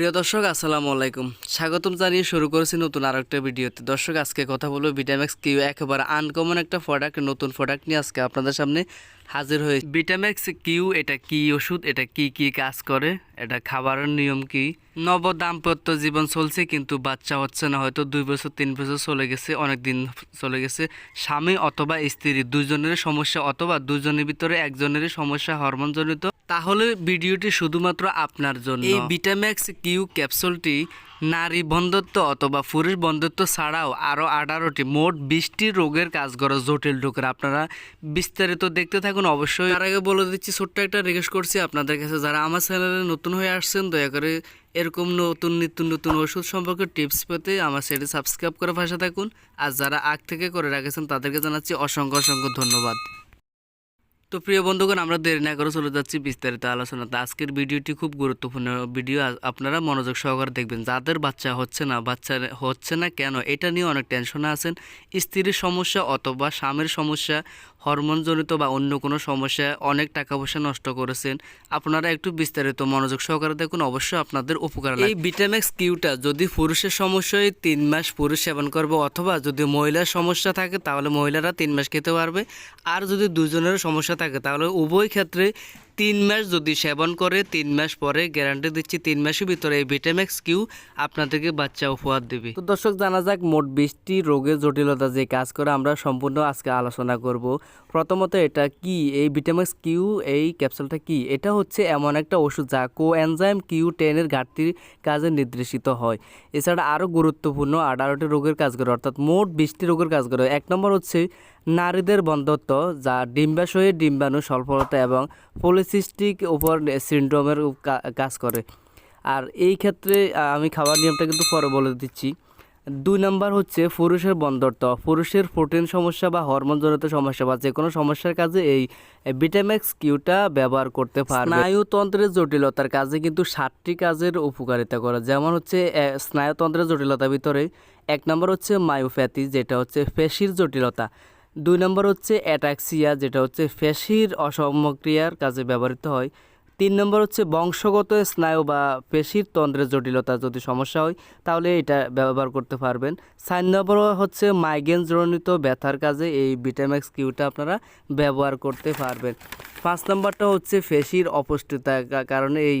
প্রিয় দর্শক, আসসালামু আলাইকুম। স্বাগতম জানিয়ে শুরু করেছি নতুন আর একটা ভিডিওতে। দর্শক, আজকে কথা বলব ভিটাম্যাক্স কিউ একেবারে আনকমন একটা প্রোডাক্ট নতুন প্রোডাক্ট নিয়ে আজকে আপনাদের সামনে হাজির হয়ে ভিটাম্যাক্স কিউ এটা কি ওষুধ? এটা কি কি কাজ করে? এটা খাবারের নিয়ম কি? নব দাম্পত্য জীবন চলছে, কিন্তু বাচ্চা হচ্ছে না, হয়তো দুই বছর, তিন বছর চলে গেছে অনেক দিন চলে গেছে। স্বামী অথবা স্ত্রী দুজনের সমস্যা, অথবা দুজনের ভিতরে একজনেরই সমস্যা হরমোনজনিত তাহলে ভিডিওটি শুধুমাত্র আপনার জন্য। এই ভিটাম্যাক্স কিউ ক্যাপসুলটি নারী বন্ধত্ব অথবা পুরুষ বন্ধত্ব ছাড়াও আরও আঠারোটি মোট বিশটি রোগের কাজ করে জটিল রোগের। আপনারা বিস্তারিত দেখতে থাকুন অবশ্যই। তার আগে বলে দিচ্ছি ছোট্ট একটা রিকোয়েস্ট করছি আপনাদের কাছে। যারা আমার চ্যানেলে নতুন হয়ে আসছেন দয়া করে এরকম নতুন নিত্য নতুন ওষুধ সম্পর্কে টিপস পেতে আমার সেটি সাবস্ক্রাইব করে ভাষা থাকুন। আর যারা আগ থেকে করে রাখেছেন তাদেরকে জানাচ্ছি অসংখ্য অসংখ্য ধন্যবাদ। তো প্রিয় বন্ধুগণ, আমরা দেরি না করে চলে যাচ্ছি বিস্তারিত আলোচনাতে। আজকের ভিডিওটি খুব গুরুত্বপূর্ণ ভিডিও আপনারা মনোযোগ সহকারে দেখবেন। যাদের বাচ্চা হচ্ছে না, বাচ্চা হচ্ছে না কেন, এটা নিয়ে অনেক টেনশনে আছেন। স্ত্রীর সমস্যা অথবা স্বামীর সমস্যা হরমোনজনিত বা অন্য কোনো সমস্যা অনেক টাকা পয়সা নষ্ট করেছেন আপনারা একটু বিস্তারিত মনোযোগ সহকারে দেখুন অবশ্যই আপনাদের উপকার। এই ভিটামিক্স কিউটা যদি পুরুষের সমস্যায় তিন মাস পুরুষ সেবন করবে অথবা যদি মহিলার সমস্যা থাকে তাহলে মহিলারা তিন মাস খেতে পারবে আর যদি দুজনের সমস্যা থাকে তাহলে উভয় ক্ষেত্রে তিন মাস যদি সেবন করে, তিন মাস পরে গ্যারান্টি দিচ্ছি তিন মাসের ভিতরে এই ভিটামিক্স কিউ আপনাদেরকে বাচ্চা উপহার দেবে। তো দর্শক, জানা যাক মোট বিশটি রোগের জটিলতা যে কাজ করে, আমরা সম্পূর্ণ আজকে আলোচনা করব। প্রথমত এটা কি? এই ভিটামিক্স কিউ এই ক্যাপসুলটা কি? এটা হচ্ছে এমন একটা ওষুধ যা কো এনজাইম কিউ টেনের ঘাটতির কাজে নির্দেশিত হয়। এছাড়া আরও গুরুত্বপূর্ণ আঠারোটি রোগের কাজ করে, অর্থাৎ মোট বিশটি রোগের কাজ করে। এক নম্বর হচ্ছে নারীদের বন্ধত্ব, যা ডিম্বাশয়ে ডিম্বাণু সফলতা এবং পলিসিস্টিক ওভার সিন্ড্রোমের কাজ করে। আর এই ক্ষেত্রে আমি খাবার নিয়মটা কিন্তু পরে বলে দিচ্ছি। দুই নাম্বার হচ্ছে পুরুষের বন্ধত্ব। পুরুষের প্রোটিন সমস্যা বা হরমোনজনিত সমস্যা বা যে কোনো সমস্যার কাজে এই ভিটামিক্স কিউটা ব্যবহার করতে পারবে। স্নায়ুতন্ত্রের জটিলতার কাজে কিন্তু ষাটটি কাজের উপকারিতা করে। যেমন হচ্ছে স্নায়ুতন্ত্রের জটিলতার ভিতরে এক নম্বর হচ্ছে মায়োপ্যাথি, যেটা হচ্ছে পেশির জটিলতা। দুই নম্বর হচ্ছে অ্যাটাক্সিয়া, যেটা হচ্ছে পেশির অসমক্রিয়ার কাজে ব্যবহৃত হয়। তিন নম্বর হচ্ছে বংশগত স্নায়ু বা পেশির তন্ত্রের জটিলতা, যদি সমস্যা হয়, তাহলে এটা ব্যবহার করতে পারবেন। চার নম্বর হচ্ছে মাইগ্রেন জনিত ব্যথার কাজে এই ভিটামেক্স কিউটা আপনারা ব্যবহার করতে পারবেন। পাঁচ নম্বরটা হচ্ছে পেশির অপুষ্টিতার কারণে এই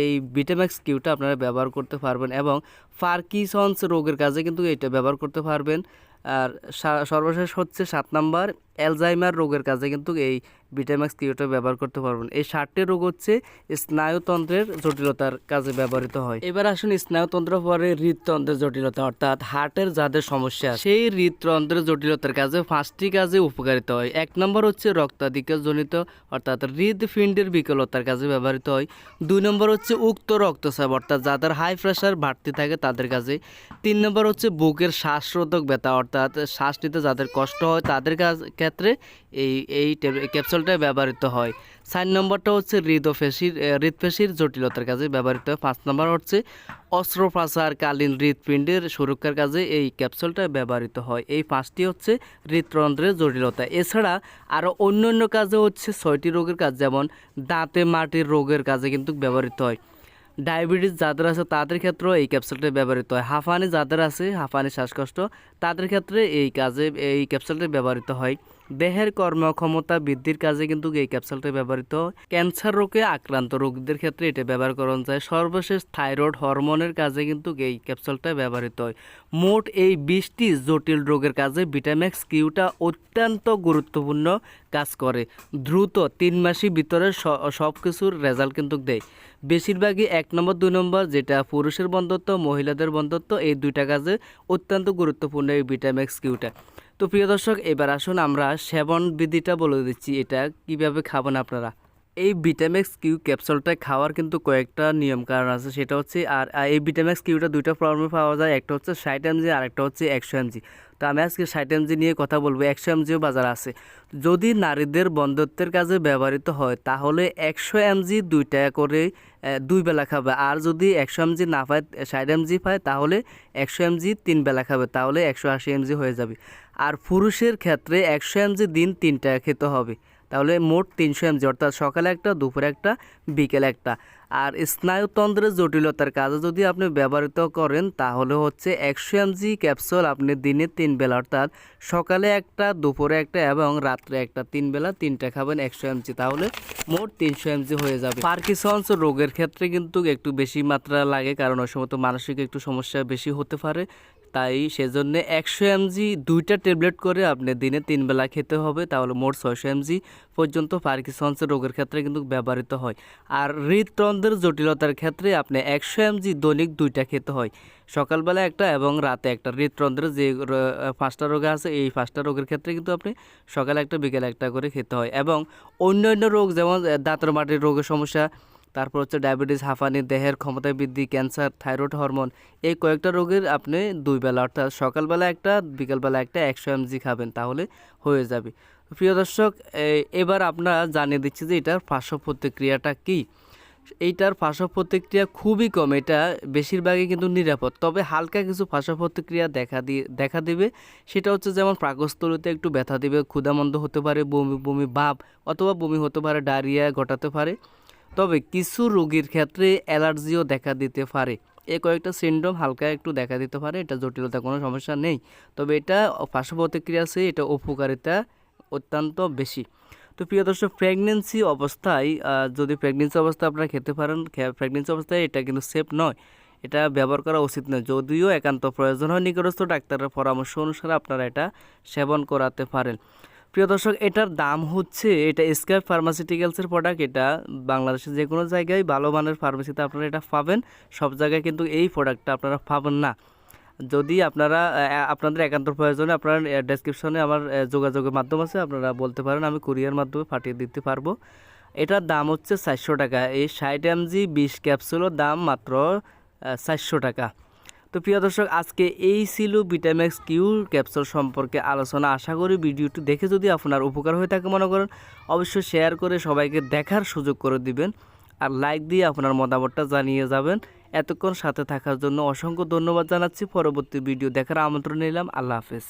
এই ভিটামেক্স কিউটা আপনারা ব্যবহার করতে পারবেন এবং পার্কিসন্স রোগের কাজে কিন্তু এটা ব্যবহার করতে পারবেন। আর সর্বশেষ হচ্ছে সাত নাম্বার অ্যালজাইমার রোগের কাজে কিন্তু এই ভিটামিক্স কিউটা ব্যবহার করতে পারবেন। এই ষাটটি রোগ হচ্ছে স্নায়ুতন্ত্রের জটিলতার কাজে ব্যবহৃত হয়। এবার আসুন স্নায়ুতন্ত্র পরে হৃদতন্ত্রের জটিলতা, অর্থাৎ হার্টের যাদের সমস্যা সেই হৃদতন্ত্রের জটিলতার কাজে পাঁচটি কাজে উপকারিত হয়। এক নম্বর হচ্ছে রক্তাধিক্য জনিত, অর্থাৎ হৃদপিণ্ডের বিকলতার কাজে ব্যবহৃত হয়। দুই নম্বর হচ্ছে উক্ত রক্তচাপ, অর্থাৎ যাদের হাই প্রেশার বাড়তি থাকে তাদের কাজে। তিন নম্বর হচ্ছে বুকের শ্বাসরোধক ব্যথা, অর্থাৎ শ্বাস নিতে যাদের কষ্ট হয় তাদের কাজ ক্ষেত্রে এই এই ক্যাপসুলটা ব্যবহৃত হয়। চার নম্বরটা হচ্ছে হৃদপেশির হৃদপেশির জটিলতার কাজে ব্যবহৃত হয়। পাঁচ নম্বর হচ্ছে অস্ত্রোপচার কালীন হৃদপিণ্ডের সুরক্ষার কাজে এই ক্যাপসুলটা ব্যবহৃত হয়। এই পাঁচটি হচ্ছে হৃদতন্ত্রের জটিলতা। এছাড়া আরও অন্য অন্য কাজে হচ্ছে ছয়টি রোগের কাজ, যেমন দাঁতে মাটির রোগের কাজে কিন্তু ব্যবহৃত হয়। ডায়াবেটিস যাদের আছে তাদের ক্ষেত্রেও এই ক্যাপসুলটা ব্যবহৃত হয়। হাঁফানি যাদের আছে, হাঁফানি শ্বাসকষ্ট, তাদের ক্ষেত্রে এই কাজে, এই ক্যাপসুলটা ব্যবহৃত হয়। দেহের কর্মক্ষমতা বৃদ্ধির কাজে কিন্তু এই ক্যাপসুলটা ব্যবহৃত। হয় ক্যান্সার রোগে আক্রান্ত রোগীদের ক্ষেত্রে এটা ব্যবহার করা যায়। সর্বশেষ থাইরয়েড হরমোনের কাজে কিন্তু এই ক্যাপসুলটা ব্যবহৃত। হয় মোট এই বিশটি জটিল রোগের কাজে ভিটামেক্স কিউটা অত্যন্ত গুরুত্বপূর্ণ কাজ করে। দ্রুত তিন মাসের ভিতরে সব কিছুর রেজাল্ট কিন্তু দেয়। বেশিরভাগই এক নম্বর, দুই নম্বর যেটা পুরুষের বন্ধত্ব, মহিলাদের বন্ধত্ব, এই দুইটা কাজে অত্যন্ত গুরুত্বপূর্ণ এই ভিটামেক্স কিউটা। তো প্রিয় দর্শক, এবার আসুন আমরা সেবন বিধিটা বলে দিচ্ছি। এটা কীভাবে খাবেন আপনারা? এই ভিটামিক্স কিউ ক্যাপসুলটা খাওয়ার কিন্তু কয়েকটা নিয়ম কারণ আছে। সেটা হচ্ছে, আর এই ভিটামিক্স কিউটা দুইটা ফর্মে পাওয়া যায়। একটা হচ্ছে ষাট এমজি আর একটা হচ্ছে একশো এমজি তো আমি আজকে ষাট এমজি নিয়ে কথা বলব, একশো এমজিও বাজার আছে। যদি নারীদের বন্ধত্বের কাজে ব্যবহৃত হয়, তাহলে একশো এমজি দুই টাকা করে দুই বেলা খাবে। আর যদি একশো এমজি না পায়, ষাট এমজি পায়, তাহলে একশো এমজি তিন বেলা খাবে, তাহলে একশো আশি এমজি হয়ে যাবে। আর পুরুষের ক্ষেত্রে একশো এমজি দিন তিন টাকা খেতে হবে, তাহলে মোট তিনশো এমজি অর্থাৎ সকালে একটা, দুপুরে একটা, বিকেলে একটা। আর স্নায়ুতন্ত্রের জটিলতার কাজে যদি আপনি ব্যবহৃত করেন, তাহলে হচ্ছে একশো এমজি ক্যাপসুল আপনি দিনে তিন বেলা, অর্থাৎ সকালে একটা, দুপুরে একটা এবং রাত্রে একটা। তিন বেলা তিনটা খাবেন একশো এমজি তাহলে মোট তিনশো এমজি হয়ে যাবে। পার্কিসন্স রোগের ক্ষেত্রে কিন্তু একটু বেশি মাত্রা লাগে, কারণ ওই সময় তো মানসিক একটু সমস্যা বেশি হতে পারে। তাই সেজন্য একশো এমজি দুইটা ট্যাবলেট করে আপনি দিনে তিন বেলা খেতে হবে, তাহলে মোট ছয়শো এমজি পর্যন্ত পার্কিসন্সের রোগের ক্ষেত্রে কিন্তু ব্যবহৃত হয়। আর হৃদতন্ত্রের জটিলতার ক্ষেত্রে আপনি একশো এমজি দৈনিক দুইটা খেতে হয়। সকালবেলা একটা এবং রাতে একটা। হৃদতন্ত্রের যে পাঁচটা রোগ আছে, এই পাঁচটা রোগের ক্ষেত্রে কিন্তু আপনি সকালে একটা, বিকেলে একটা করে খেতে হয় এবং অন্যান্য রোগ যেমন দাঁতের মাটির রোগের সমস্যা, তারপর হচ্ছে ডায়াবেটিস হাঁফানি দেহের ক্ষমতা বৃদ্ধি, ক্যান্সার, থাইরয়েড হরমোন, এই কয়েকটা রোগের আপনি দুই বেলা, অর্থাৎ সকালবেলা একটা, বিকালবেলা একটা একশো এমজি খাবেন, তাহলে হয়ে যাবে। প্রিয় দর্শক এবার আপনারা জানিয়ে দিচ্ছি যে এটার পার্শ্ব প্রতিক্রিয়াটা কী। এইটার পার্শ্ব প্রতিক্রিয়া খুবই কম, এটা বেশিরভাগই কিন্তু নিরাপদ। তবে হালকা কিছু পার্শ্ব প্রতিক্রিয়া দেখা দিয়ে দেখা দিবে, সেটা হচ্ছে যেমন প্রাকস্থলিতে একটু ব্যথা দিবে, ক্ষুধামন্দ হতে পারে, বমি বমি ভাব অথবা বমি হতে পারে, ডায়রিয়া ঘটাতে পারে। তবে কিছু রোগীর ক্ষেত্রে অ্যালার্জিও দেখা দিতে পারে। এ কয়েকটা সিন্ড্রোম হালকা একটু দেখা দিতে পারে, এটা জটিলতা কোনো সমস্যা নেই। তবে এটা পার্শ্ব প্রতিক্রিয়া আছে, এটা উপকারিতা অত্যন্ত বেশি। তো প্রিয় দর্শক প্রেগনেন্সি অবস্থায় যদি প্রেগনেন্সি অবস্থায় আপনারা খেতে পারেন প্রেগনেন্সি অবস্থায় এটা কিন্তু সেফ নয়। এটা ব্যবহার করা উচিত নয়। যদিও একান্ত প্রয়োজন হয়, নিকটস্থ ডাক্তারের পরামর্শ অনুসারে আপনারা এটা সেবন করাতে পারেন। প্রিয় দর্শক, এটার দাম হচ্ছে, এটা স্কাই ফার্মাসিউটিক্যালসের প্রোডাক্ট এটা বাংলাদেশের যে কোনো জায়গায় ভালো মানের ফার্মেসিতে আপনারা এটা পাবেন। সব জায়গায় কিন্তু এই প্রোডাক্টটা আপনারা পাবেন না। যদি আপনারা আপনাদের একান্ত প্রয়োজনে আপনার ডেসক্রিপশনে আমার যোগাযোগের মাধ্যম আছে, আপনারা বলতে পারেন, আমি কুরিয়ার মাধ্যমে পাঠিয়ে দিতে পারব। এটার দাম হচ্ছে চারশো টাকা। এই ষাট এমজি বিশ ক্যাপসুলের দাম মাত্র চারশো টাকা। তো প্রিয় দর্শক, আজকে এই ছিল ভিটামিক্স কিউ ক্যাপসুল সম্পর্কে আলোচনা। আশা করি ভিডিওটি দেখে যদি আপনার উপকার হয়ে থাকে মনে করেন, অবশ্যই শেয়ার করে সবাইকে দেখার সুযোগ করে দিবেন। আর লাইক দিয়ে আপনার মতামতটা জানিয়ে যাবেন। এতক্ষণ সাথে থাকার জন্য অসংখ্য ধন্যবাদ জানাচ্ছি। পরবর্তী ভিডিও দেখার আমন্ত্রণ নিলাম। আল্লাহ হাফেজ।